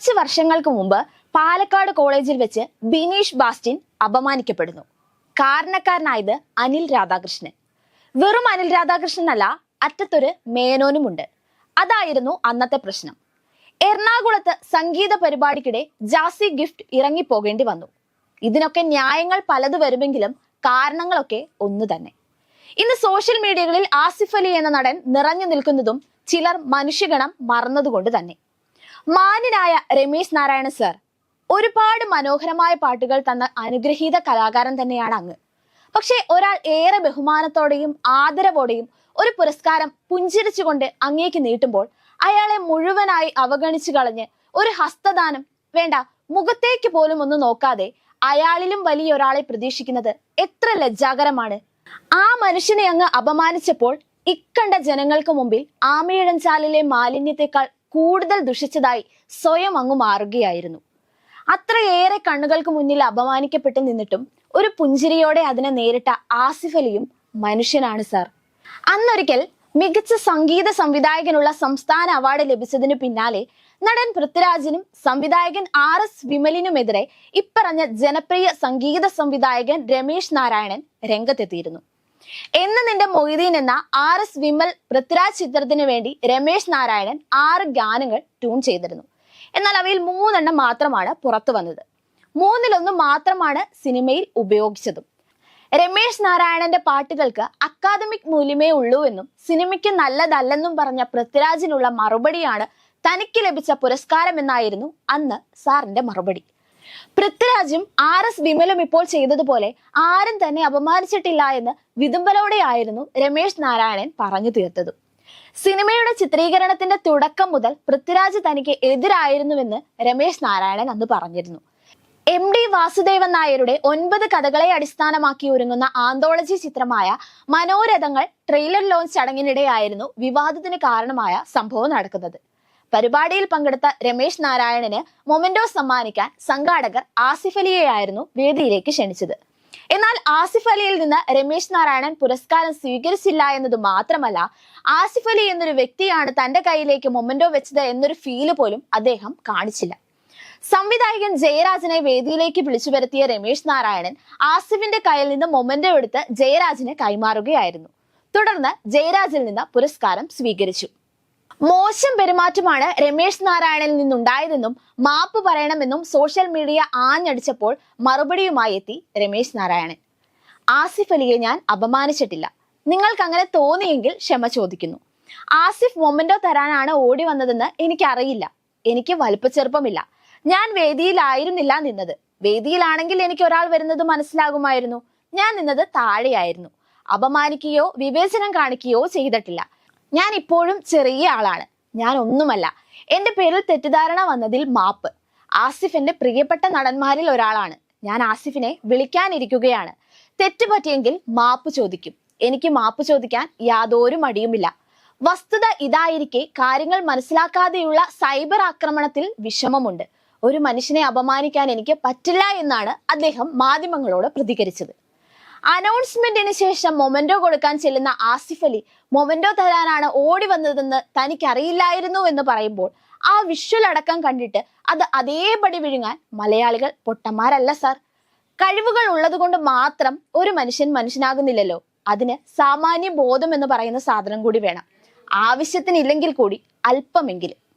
കുറച്ച് വർഷങ്ങൾക്ക് മുമ്പ് പാലക്കാട് കോളേജിൽ വെച്ച് ബിനീഷ് ബാസ്റ്റിൻ അപമാനിക്കപ്പെടുന്നു. കാരണക്കാരനായത് അനിൽ രാധാകൃഷ്ണൻ. വെറും അനിൽ രാധാകൃഷ്ണൻ അല്ല അറ്റത്തൊരു മേനോനുമുണ്ട്. അതായിരുന്നു അന്നത്തെ പ്രശ്നം. എറണാകുളത്ത് സംഗീത പരിപാടിക്കിടെ ജാസി ഗിഫ്റ്റ് ഇറങ്ങിപ്പോകേണ്ടി വന്നു. ഇതിനൊക്കെ ന്യായങ്ങൾ പലത് വരുമെങ്കിലും കാരണങ്ങളൊക്കെ ഒന്നു തന്നെ. ഇന്ന് സോഷ്യൽ മീഡിയകളിൽ ആസിഫ് അലി എന്ന നടൻ നിറഞ്ഞു നിൽക്കുന്നതും ചിലർ മനുഷ്യഗണം മറന്നതുകൊണ്ട് തന്നെ. മാന്യനായ രമേശ് നാരായണ സർ ഒരുപാട് മനോഹരമായ പാട്ടുകൾ തന്ന അനുഗ്രഹീത കലാകാരൻ തന്നെയാണ് അങ്ങ്. പക്ഷെ ഒരാൾ ഏറെ ബഹുമാനത്തോടെയും ആദരവോടെയും ഒരു പുരസ്കാരം പുഞ്ചിരിച്ചുകൊണ്ട് അങ്ങേക്ക് നീട്ടുമ്പോൾ അയാളെ മുഴുവനായി അവഗണിച്ചു കളഞ്ഞ് ഒരു ഹസ്തദാനം വേണ്ട മുഖത്തേക്ക് പോലും ഒന്ന് നോക്കാതെ അയാളിലും വലിയ ഒരാളെ പ്രതീക്ഷിക്കുന്നത് എത്ര ലജ്ജാകരമാണ്. ആ മനുഷ്യനെ അങ്ങ് അപമാനിച്ചപ്പോൾ ഇക്കണ്ട ജനങ്ങൾക്ക് മുമ്പിൽ ആമയിഴഞ്ചാലിലെ മാലിന്യത്തെക്കാൾ കൂടുതൽ ദുഷിച്ചതായി സ്വയം അങ്ങ് മാറുകയായിരുന്നു. അത്രയേറെ കണ്ണുകൾക്ക് മുന്നിൽ അപമാനിക്കപ്പെട്ട് നിന്നിട്ടും ഒരു പുഞ്ചിരിയോടെ അതിനെ നേരിട്ട ആസിഫ് അലിയും മനുഷ്യനാണ് സാർ. അന്നൊരിക്കൽ മികച്ച സംഗീത സംവിധായകനുള്ള സംസ്ഥാന അവാർഡ് ലഭിച്ചതിനു പിന്നാലെ നടൻ പൃഥ്വിരാജിനും സംവിധായകൻ ആർ എസ് വിമലിനുമെതിരെ ഇപ്പറഞ്ഞ ജനപ്രിയ സംഗീത സംവിധായകൻ രമേശ് നാരായണൻ രംഗത്തെത്തിയിരുന്നു. എന്ന് നിന്റെ മൊയ്തീൻ എന്ന ആർ എസ് വിമൽ പൃഥ്വിരാജ് ചിത്രത്തിന് വേണ്ടി രമേശ് നാരായണൻ ആറ് ഗാനങ്ങൾ ട്യൂൺ ചെയ്തിരുന്നു. എന്നാൽ അവയിൽ മൂന്നെണ്ണം മാത്രമാണ് പുറത്തു വന്നത്. മൂന്നിലൊന്ന് മാത്രമാണ് സിനിമയിൽ ഉപയോഗിച്ചതും. രമേശ് നാരായണന്റെ പാട്ടുകൾക്ക് അക്കാദമിക് മൂല്യമേ ഉള്ളൂ എന്നും സിനിമയ്ക്ക് നല്ലതല്ലെന്നും പറഞ്ഞ പൃഥ്വിരാജിനുള്ള മറുപടിയാണ് തനിക്ക് ലഭിച്ച പുരസ്കാരം എന്നായിരുന്നു അന്ന് സാറിന്റെ മറുപടി. പൃഥ്വിരാജും ആർ എസ് വിമലും ഇപ്പോൾ ചെയ്തതുപോലെ ആരും തന്നെ അപമാനിച്ചിട്ടില്ല എന്ന് വിതുമ്പലോടെയായിരുന്നു രമേശ് നാരായണൻ പറഞ്ഞു തീർത്തത്. സിനിമയുടെ ചിത്രീകരണത്തിന്റെ തുടക്കം മുതൽ പൃഥ്വിരാജ് തനിക്ക് എതിരായിരുന്നുവെന്ന് രമേശ് നാരായണൻ അന്ന് പറഞ്ഞിരുന്നു. എം ഡി വാസുദേവൻ നായരുടെ ഒൻപത് കഥകളെ അടിസ്ഥാനമാക്കി ഒരുങ്ങുന്ന ആന്തോളജി ചിത്രമായ മനോരഥങ്ങൾ ട്രെയിലർ ലോഞ്ച് ചടങ്ങിനിടെയായിരുന്നു വിവാദത്തിന് കാരണമായ സംഭവം നടക്കുന്നത്. പരിപാടിയിൽ പങ്കെടുത്ത രമേശ് നാരായണന് മൊമെന്റോ സമ്മാനിക്കാൻ സംഘാടകർ ആസിഫ് അലിയെയായിരുന്നു വേദിയിലേക്ക് ക്ഷണിച്ചത്. എന്നാൽ ആസിഫ് അലിയിൽ നിന്ന് രമേശ് നാരായണൻ പുരസ്കാരം സ്വീകരിച്ചില്ല എന്നത് മാത്രമല്ല ആസിഫ് അലി എന്നൊരു വ്യക്തിയാണ് തന്റെ കയ്യിലേക്ക് മൊമെന്റോ വെച്ചത് എന്നൊരു ഫീൽ പോലും അദ്ദേഹം കാണിച്ചില്ല. സംവിധായകൻ ജയരാജനെ വേദിയിലേക്ക് വിളിച്ചു വരുത്തിയ രമേശ് നാരായണൻ ആസിഫിന്റെ കയ്യിൽ നിന്ന് മൊമെന്റോ എടുത്ത് ജയരാജിന് കൈമാറുകയായിരുന്നു. തുടർന്ന് ജയരാജിൽ നിന്ന് പുരസ്കാരം സ്വീകരിച്ചു. മോശം പെരുമാറ്റമാണ് രമേശ് നാരായണനിൽ നിന്നുണ്ടായതെന്നും മാപ്പ് പറയണമെന്നും സോഷ്യൽ മീഡിയ ആഞ്ഞടിച്ചപ്പോൾ മറുപടിയുമായി എത്തി രമേശ് നാരായണൻ. ആസിഫ് അലിയെ ഞാൻ അപമാനിച്ചിട്ടില്ല. നിങ്ങൾക്ക് അങ്ങനെ തോന്നിയെങ്കിൽ ക്ഷമ ചോദിക്കുന്നു. ആസിഫ് മൊമെന്റോ തരാനാണ് ഓടി വന്നതെന്ന് എനിക്കറിയില്ല. എനിക്ക് വലുപ്പച്ചെറുപ്പമില്ല. ഞാൻ വേദിയിലായിരുന്നില്ല നിന്നത്. വേദിയിലാണെങ്കിൽ എനിക്ക് ഒരാൾ വരുന്നത് മനസ്സിലാകുമായിരുന്നു. ഞാൻ നിന്നത് താഴെയായിരുന്നു. അപമാനിക്കുകയോ വിവേചനം കാണിക്കുകയോ ചെയ്തിട്ടില്ല. ഞാൻ ഇപ്പോഴും ചെറിയ ആളാണ്. ഞാൻ ഒന്നുമല്ല എന്റെ പേരിൽ തെറ്റിദ്ധാരണ വന്നതിൽ മാപ്പ്. ആസിഫ് എന്റെ പ്രിയപ്പെട്ട നടന്മാരിൽ ഒരാളാണ്. ഞാൻ ആസിഫിനെ വിളിക്കാനിരിക്കുകയാണ്. തെറ്റ് പറ്റിയെങ്കിൽ മാപ്പ് ചോദിക്കും. എനിക്ക് മാപ്പ് ചോദിക്കാൻ യാതൊരു മടിയുമില്ല. വസ്തുത ഇതായിരിക്കെ കാര്യങ്ങൾ മനസ്സിലാക്കാതെയുള്ള സൈബർ ആക്രമണത്തിൽ വിഷമമുണ്ട്. ഒരു മനുഷ്യനെ അപമാനിക്കാൻ എനിക്ക് പറ്റില്ല എന്നാണ് അദ്ദേഹം മാധ്യമങ്ങളോട് പ്രതികരിച്ചത്. അനൗൺസ്മെന്റിന് ശേഷം മൊമെന്റോ കൊടുക്കാൻ ചെല്ലുന്ന ആസിഫ് അലി മൊമെന്റോ തരാനാണ് ഓടി വന്നതെന്ന് തനിക്കറിയില്ലായിരുന്നു എന്ന് പറയുമ്പോൾ ആ വിഷ്വൽ അടക്കം കണ്ടിട്ട് അത് അതേപടി വിഴുങ്ങാൻ മലയാളികൾ പൊട്ടന്മാരല്ല സാർ കഴിവുകൾ ഉള്ളതുകൊണ്ട് മാത്രം ഒരു മനുഷ്യൻ മനുഷ്യനാകുന്നില്ലല്ലോ. അതിന് സാമാന്യ ബോധം എന്ന് പറയുന്ന സാധനം കൂടി വേണം. ആവശ്യത്തിനില്ലെങ്കിൽ കൂടി അല്പമെങ്കിലും.